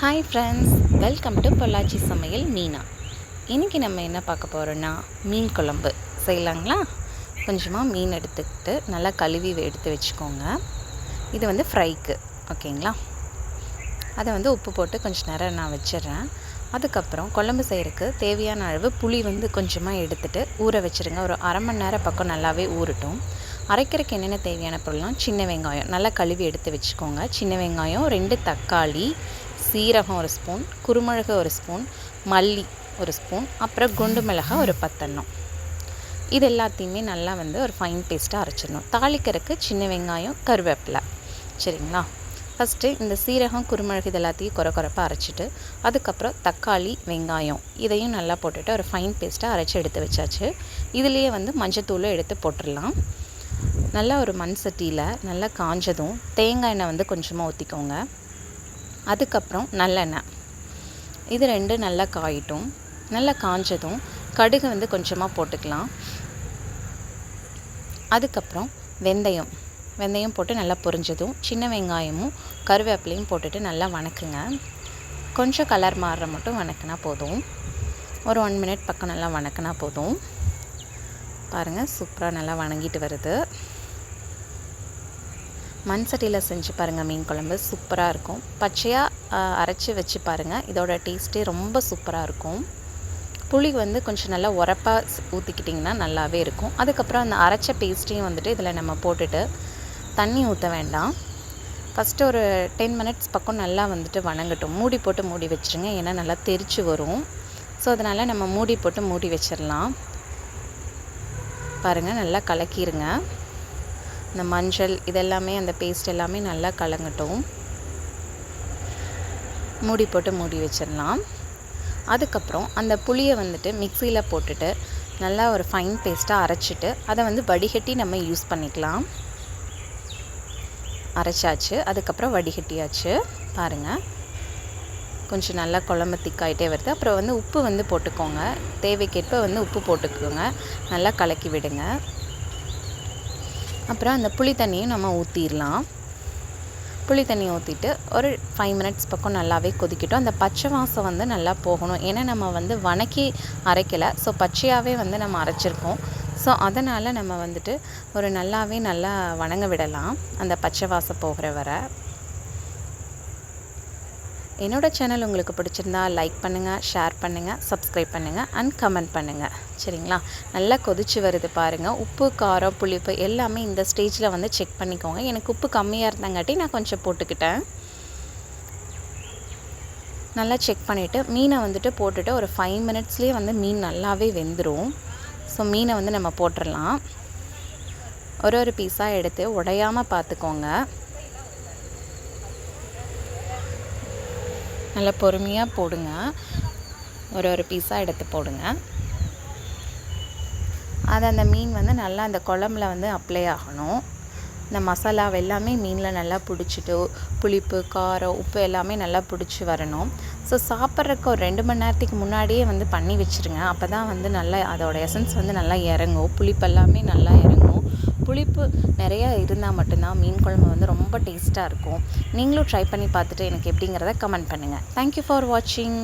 Hi friends welcome to Pollachi Samayal Meena. இன்றைக்கி நம்ம என்ன பார்க்க போகிறோன்னா மீன் குழம்பு. செய்யலாங்களா? கொஞ்சமாக மீன் எடுத்துக்கிட்டு நல்லா கழுவி எடுத்து வச்சுக்கோங்க. இது வந்து ஃப்ரைக்கு ஓகேங்களா? அதை வந்து உப்பு போட்டு கொஞ்சம் நேரம் நான் வச்சிடுறேன். அதுக்கப்புறம் குழம்பு செய்கிறதுக்கு தேவையான அளவு புளி வந்து கொஞ்சமாக எடுத்துகிட்டு ஊற வச்சுருங்க. ஒரு அரை மணி நேரம் பக்கம் நல்லாவே ஊறட்டும். அரைக்கிறதுக்கு என்னென்ன தேவையான பொருள்லாம் சின்ன வெங்காயம். நல்லா கழுவி எடுத்து வச்சுக்கோங்க. சின்ன வெங்காயம் ரெண்டு தக்காளி சீரகம் ஒரு ஸ்பூன் குருமிளகு ஒரு ஸ்பூன் மல்லி ஒரு ஸ்பூன் அப்புறம் குண்டு மிளகாய் ஒரு பத்தெண்ணம். இது எல்லாத்தையுமே நல்லா வந்து ஒரு ஃபைன் பேஸ்ட்டாக அரைச்சிடணும். தாளிக்கிறதுக்கு சின்ன வெங்காயம் கருவேப்பிலை. சரிங்களா? ஃபஸ்ட்டு இந்த சீரகம் குருமிளகு இது எல்லாத்தையும் குறை குறைப்பாக அரைச்சிட்டு அதுக்கப்புறம் தக்காளி வெங்காயம் இதையும் நல்லா போட்டுட்டு ஒரு ஃபைன் பேஸ்ட்டாக அரைச்சி எடுத்து வச்சாச்சு. இதுலேயே வந்து மஞ்சத்தூளும் எடுத்து போட்டுடலாம். நல்லா ஒரு மண் சட்டியில் நல்லா காஞ்சதும் தேங்காய் எண்ணெய் வந்து கொஞ்சமாக ஊற்றிக்கோங்க அதுக்கப்புறம் நல்லெண்ணெய். இது ரெண்டு நல்லா காயிட்டும். நல்லா காஞ்சதும் கடுகு வந்து கொஞ்சமாக போட்டுக்கலாம். அதுக்கப்புறம் வெந்தயம். வெந்தயம் போட்டு நல்லா பொரிஞ்சதும் சின்ன வெங்காயமும் கருவேப்பிலையும் போட்டுட்டு நல்லா வணக்குங்க. கொஞ்சம் கலர் மாறுற மட்டும் வணக்கினா போதும். ஒரு ஒன் மினிட் பக்கம் நல்லா வணக்கினா போதும். பாருங்கள் சூப்பராக நல்லா வணங்கிட்டு வருது. மண் சட்டியில் செஞ்சு பாருங்கள் மீன் குழம்பு. சூப்பராக இருக்கும். பச்சையாக அரைச்சி வச்சு பாருங்கள் இதோட டேஸ்ட்டே ரொம்ப சூப்பராக இருக்கும். புளி வந்து கொஞ்சம் நல்லா உரப்பாக ஊற்றிக்கிட்டிங்கன்னா நல்லாவே இருக்கும். அதுக்கப்புறம் அந்த அரைச்ச பேஸ்ட்டையும் வந்துட்டு இதில் நம்ம போட்டுட்டு தண்ணி ஊற்ற வேண்டாம். ஃபஸ்ட்டு ஒரு டென் மினிட்ஸ் பக்கம் நல்லா வந்துட்டு வணங்கட்டும். மூடி போட்டு மூடி வச்சுருங்க. ஏன்னா நல்லா தெரிச்சு வரும். ஸோ அதனால் நம்ம மூடி போட்டு மூடி வச்சிடலாம் பாருங்கள் நல்லா கலக்கிடுங்க இந்த மஞ்சள் இதெல்லாமே அந்த பேஸ்ட் எல்லாமே நல்லா கலங்கட்டும். மூடி போட்டு மூடி வச்சிடலாம். அதுக்கப்புறம் அந்த புளியை வந்துட்டு மிக்சியில் போட்டுட்டு நல்லா ஒரு ஃபைன் பேஸ்ட்டாக அரைச்சிட்டு அதை வந்து வடிகட்டி நம்ம யூஸ் பண்ணிக்கலாம். அரைச்சாச்சு. அதுக்கப்புறம் வடிகட்டியாச்சு. பாருங்கள் கொஞ்சம் நல்லா குழம்பு திக்காயிட்டே வருது. அப்புறம் வந்து உப்பு வந்து போட்டுக்கோங்க. தேவைக்கேற்ப வந்து உப்பு போட்டுக்கோங்க. நல்லா கலக்கி விடுங்க. அப்புறம் அந்த புளி தண்ணியும் நம்ம ஊற்றிடலாம் புளி தண்ணி ஊற்றிட்டு ஒரு ஃபைவ் மினிட்ஸ் பக்கம் நல்லாவே கொதிக்கட்டும். அந்த பச்சை வாசம் வந்து நல்லா போகணும். ஏன்னா நம்ம வந்து வணக்கி அரைக்கலை. ஸோ பச்சையாகவே வந்து நம்ம அரைச்சிருக்கோம். ஸோ அதனால் நம்ம வந்துட்டு ஒரு நல்லாவே நல்லா வணங்க விடலாம். அந்த பச்சை வாசம் போகிற வரை. என்னோடய சேனல் உங்களுக்கு பிடிச்சிருந்தா லைக் பண்ணுங்கள் ஷேர் பண்ணுங்கள் சப்ஸ்கிரைப் பண்ணுங்கள் அண்ட் கமெண்ட் பண்ணுங்கள் சரிங்களா? நல்லா கொதிச்சு வருது பாருங்கள் உப்பு காரம் புளிப்பு எல்லாமே இந்த ஸ்டேஜில் வந்து செக் பண்ணிக்கோங்க. எனக்கு உப்பு கம்மியாக இருந்தங்காட்டி நான் கொஞ்சம் போட்டுக்கிட்டேன். நல்லா செக் பண்ணிவிட்டு மீனை வந்துட்டு போட்டுட்டு ஒரு ஃபைவ் மினிட்ஸ்லேயே வந்து மீன் நல்லாவே வெந்துடும் ஸோ மீனை வந்து நம்ம போட்டுடலாம் ஒரு ஒரு பீஸாக எடுத்து உடையாமல் பார்த்துக்கோங்க. நல்லா பொறுமையாக போடுங்க. ஒரு ஒரு பீஸாக எடுத்து போடுங்க. அது அந்த மீன் வந்து நல்லா அந்த குழம்புல வந்து அப்ளை ஆகணும். இந்த மசாலா எல்லாமே மீனில் நல்லா பிடிச்சிட்டு புளிப்பு காரம் உப்பு எல்லாமே நல்லா பிடிச்சி வரணும். ஸோ சாப்பிட்றதுக்கு ஒரு ரெண்டு மணி நேரத்துக்கு முன்னாடியே வந்து பண்ணி வச்சுருங்க. அப்போ தான் வந்து நல்லா அதோடய எசன்ஸ் வந்து நல்லா இறங்கும். புளிப்பு எல்லாமே நல்லா இறங்கும். புளிப்பு நிறையா இருந்தால் மட்டும்தான் மீன் குழம்பு வந்து ரொம்ப டேஸ்ட்டாக இருக்கும். நீங்களும் ட்ரை பண்ணி பார்த்துட்டு எனக்கு எப்படிங்கிறத கமெண்ட் பண்ணுங்கள் தேங்க்யூ ஃபார் வாட்சிங்